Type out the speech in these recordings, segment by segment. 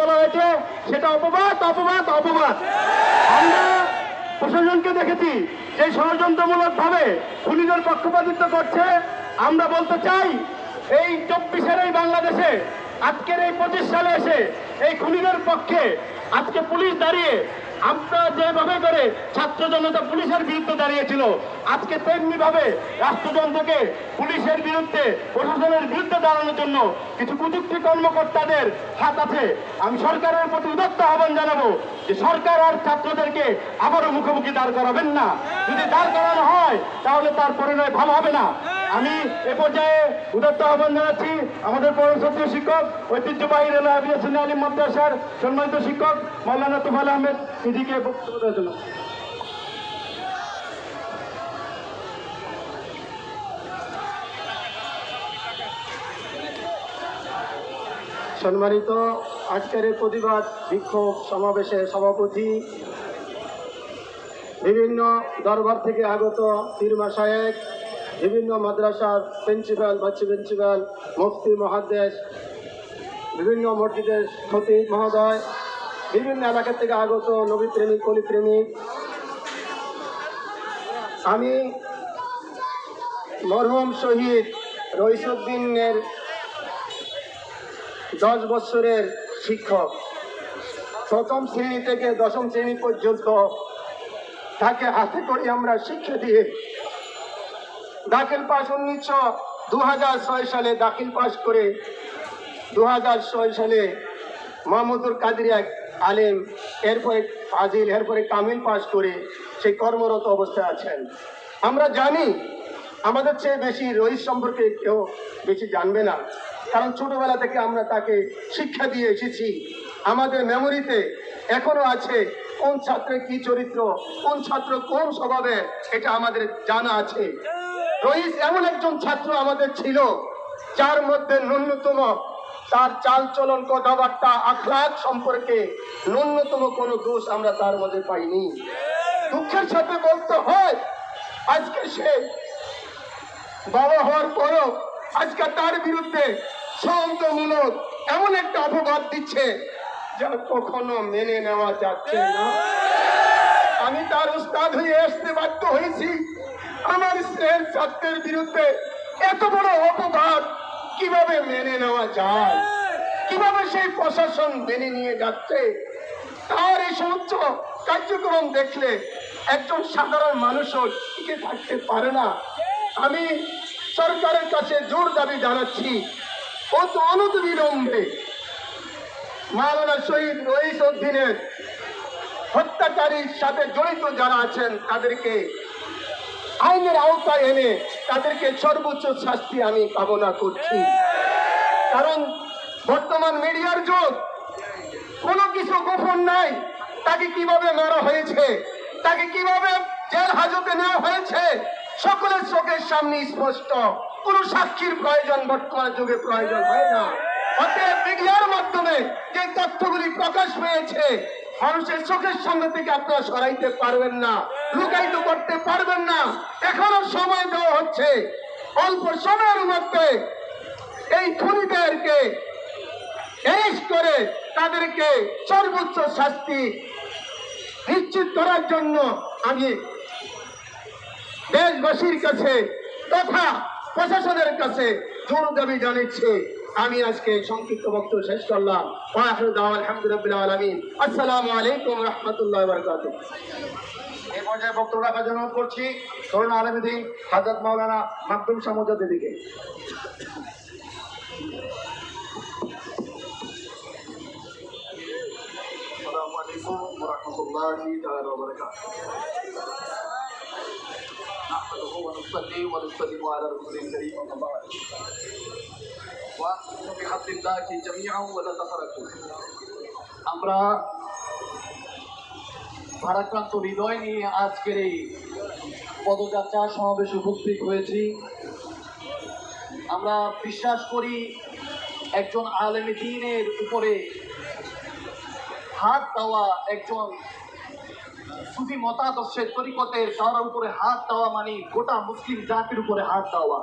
বলা হয়েছে, সেটা অপবাদ অপবাদ অপবাদ। আমরা প্রশাসনকে দেখেছি যে ষড়যন্ত্রমূলক ভাবে খুনিদের পক্ষপাতিত্ব করছে। আমরা বলতে চাই, এই চব্বিশের এই বাংলাদেশে আজকের এই পঁচিশ সালে এসে এই খুনিদের পক্ষে আজকে পুলিশ দাঁড়িয়ে আমরা যেভাবে করে ছাত্র জনতা পুলিশের বিরুদ্ধে দাঁড়িয়েছিল, আজকে তেমনি ভাবে রাষ্ট্রযন্ত্রকে পুলিশের বিরুদ্ধে, প্রশাসনের বিরুদ্ধে দাঁড়ানোর জন্য কিছু প্রযুক্তি কর্মকর্তাদের হাত আছে। আমি সরকারের প্রতি উদত্ত আহ্বান জানাব যে সরকার আর ছাত্রদেরকে আবারও মুখোমুখি দাঁড় করাবেন না। যদি দাঁড় করানো হয়, তাহলে তার পরিণয় ভালো হবে না। আমি এ পর্যায়ে উদত্ত আহ্বান জানাচ্ছি আমাদের পরমসত্য শিক্ষক, ঐতিহ্যবাহী রেলওয়ে আভিয়েশন আলী মাদ্রাসার সম্মানিত শিক্ষক মৌলানা তুফাল আহমেদ নিজেকে বক্তব্য দেওয়ার জন্য। সম্মানিত আজকের প্রতিবাদ বিক্ষোভ সমাবেশের সভাপতি, বিভিন্ন দরবার থেকে আগত পীরমা সাহেব বিভিন্ন মাদ্রাসার প্রিন্সিপাল, ভাইস প্রিন্সিপাল, মুফতি, মহাদেশ, বিভিন্ন মসজিদের খতিব মহোদয়, বিভিন্ন এলাকা থেকে আগত নবী প্রেমিক কলি প্রেমিক। আমি মরহুম শহীদ রইসুদ্দিনের দশ বছরের শিক্ষক। প্রথম শ্রেণি থেকে দশম শ্রেণি পর্যন্ত তাকে হাতে করে আমরা শিক্ষা দিয়ে দাখিল পাস উনিশশো দু সালে দাখিল পাস করে দু হাজার ছয় সালে মাহমুদুর কাদির এক আলিম, এরপরে ফাজিল, এরপরে কামিল পাস করে সেই কর্মরত অবস্থায় আছেন। আমরা জানি আমাদের চেয়ে বেশি রহিত সম্পর্কে কেউ বেশি জানবে না, কারণ ছোটবেলা থেকে আমরা তাকে শিক্ষা দিয়ে এসেছি। আমাদের মেমোরিতে এখনও আছে কোন ছাত্রের কি চরিত্র, কোন ছাত্র কোন স্বভাবের, এটা আমাদের জানা আছে। রহিস এমন একজন ছাত্র আমাদের ছিল, যার মধ্যে ন্যূনতম তার চাল চলন কথাবার্তা আখলাক সম্পর্কে ন্যূনতম কোনো দোষ আমরা তার মধ্যে পাইনি। দুঃখের সাথে বলতে হয়, আজকে সে বাবা হওয়ার পরও আজকে তার বিরুদ্ধে সন্তমূলক এমন একটা অপবাদ দিচ্ছে যা কখনো মেনে নেওয়া যাচ্ছে না। আমি তার উস্তাদ হয়ে আসতে বাধ্য হয়েছি। আমার স্নেহের ছাত্রের বিরুদ্ধে এত বড় অপবাদ কীভাবে মেনে নেওয়া যায়? কীভাবে সেই প্রশাসন মেনে নিয়ে যাচ্ছে? তার এই সমস্ত কার্যক্রম দেখলে একজন সাধারণ মানুষও টিকে থাকতে পারে না। আমি সরকারের কাছে জোর দাবি জানাচ্ছি, অত অনত বিলম্বে মাওলানা শহীদ রইস উদ্দিনের হত্যাকারীর সাথে জড়িত যারা আছেন তাদেরকে আইনের আওতায় এনে তাদেরকে সর্বোচ্চ শাস্তি আমি কামনা করছি। কারণ বর্তমান মিডিয়ার যুগ, কোনো কিছু গোপন নাই। তাকে কীভাবে মারা হয়েছে, তাকে কীভাবে জেল হাজতে নেওয়া হয়েছে, সকলের চোখের সামনে স্পষ্ট। কোন সাক্ষীর প্রয়োজন বর্তমান যুগে প্রয়োজন হয় না। মাধ্যমে যে তথ্যগুলি প্রকাশ পেয়েছে মানুষের চোখের সামনে থেকে আপনারা সরাইতে পারবেন না। লুকায়িত করতে পারবেন না। এখনও সময় দেওয়া হচ্ছে। অল্প সময়ের মধ্যে এই খুনিদেরকে করে তাদেরকে সর্বোচ্চ শাস্তি নিশ্চিত করার জন্য আমি দেশবাসীর কাছে তথা প্রশাসনের কাছে জোর দাবি জানাচ্ছি আমি আজকে সংক্ষিপ্ত বক্তব্য শেষ করলাম। আলহামদুলিল্লাহ আলমিন। আসসালামু আলাইকুম রহমতুল্লাহ বরকাত পর্যায়ে বক্তব্য রাখার জন্য অনুরোধ করছি তরুণ আলমদিন হাজরত মাওলানা মাকদুম সামুদ্র দিদিকে আসসালামু আলাইকুম ওয়া রাহমাতুল্লাহি তাআলা ওয়া বারাকাতুহু نحمده ونصلي ونسلم على رسول الكريم أما بعد وأنتم بحمد الله جميعا ولا تفرقوا আমরা ভারাক্রান্ত হৃদয় নিয়ে আজকের এই পদযাত্রা সমাবেশে উপস্থিত হয়েছি। আমরা বিশ্বাস করি একজন আলেমী দিনের উপরে হাত দেওয়া একজন সুফি মতাদর্শের তরিকতের কারোর উপরে হাত দেওয়া মানে গোটা মুসলিম জাতির উপরে হাত দেওয়া।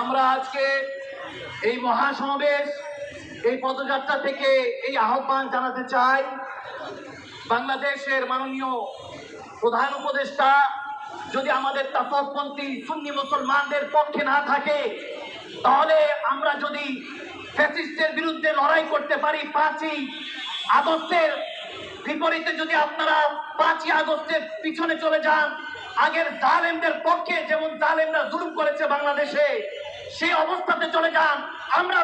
আমরা আজকে এই মহাসমাবেশ, এই পদযাত্রা থেকে এই আহ্বান জানাতে চাই বাংলাদেশের মাননীয় প্রধান উপদেষ্টা, যদি আমাদের তাপপন্থী সুন্নি মুসলমানদের পক্ষে না থাকে, তাহলে আমরা যদি ফ্যাসিস্টের বিরুদ্ধে লড়াই করতে পারি পাঁচই আগস্টের বিপরীতে, যদি আপনারা পাঁচই আগস্টের পিছনে চলে যান, আগের জালেমদের পক্ষে যেমন জালেমরা জুলুম করেছে বাংলাদেশে, সেই অবস্থাতে চলে যান, আমরা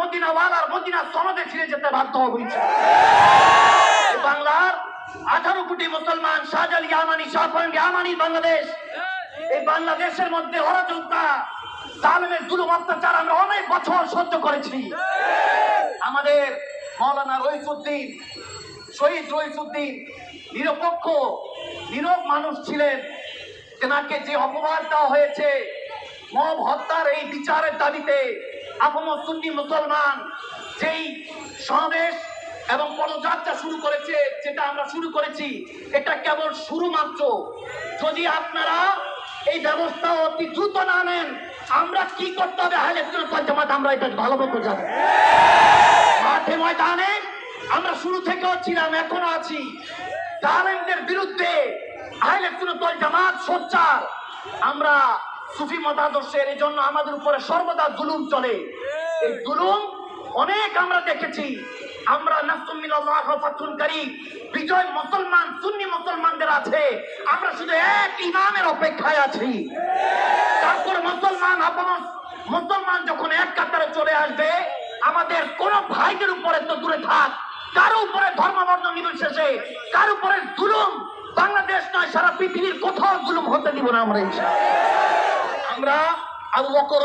মদিনাওয়ালার মদিনা সনদে ফিরে যেতে বাধ্য হব বাংলার আঠারো কোটি মুসলমান শাহজাল ইয়ামানি শাহফান ইয়ামানি, বাংলাদেশ। এই বাংলাদেশের মধ্যে অরাজকতা, জালেমের জুলুম, অত্যাচার আমরা অনেক বছর সহ্য করেছি। আমাদের মৌলানা রইসুদ্দিন শহীদ রইসুদ্দিন নিরপেক্ষ, নীরব মানুষ ছিলেন। তেনাকে যে অপবাদ দেওয়া হয়েছে, মব হত্যার এই বিচারের দাবিতে আপম সুন্নি মুসলমান যেই সমাবেশ এবং পদযাত্রা শুরু করেছে, যেটা আমরা শুরু করেছি, এটা কেবল শুরু মাত্র যদি আপনারা এই ব্যবস্থা অতি দ্রুত না নেন, আমরা কি করতে হবে? হাইলে জামাত, আমরা এটা ভালো মতো জানি। মাঠে ময়দানে আমরা শুরু থেকেও ছিলাম, এখনও আছি। জালেমদের বিরুদ্ধে আহলে সুন্নাত জামাত সোচ্চার। আমরা সুফি মতাদর্শের এই জন্য আমাদের উপরে সর্বদা জুলুম চলে। এই জুলুম অনেক আমরা দেখেছি। আমরা নাসুমিনাল্লাহ ফাতুন করি বিজয় মুসলমান, সুন্নি মুসলমানদের আছে। আমরা শুধু এক ইমামের অপেক্ষায় আছি। তারপর মুসলমান মুসলমান যখন এক কাতারে চলে আসবে, আমাদের কোন ভাইদের উপরে তো দূরে থাক। কারও উপরে ধর্মবর্ণ নির্বিশেষে কার উপরে জুলুম? বাংলাদেশ নয়, সারা পৃথিবীর কোথাও জুলুম হতে দিব না আমরা। আমরা আবু বকর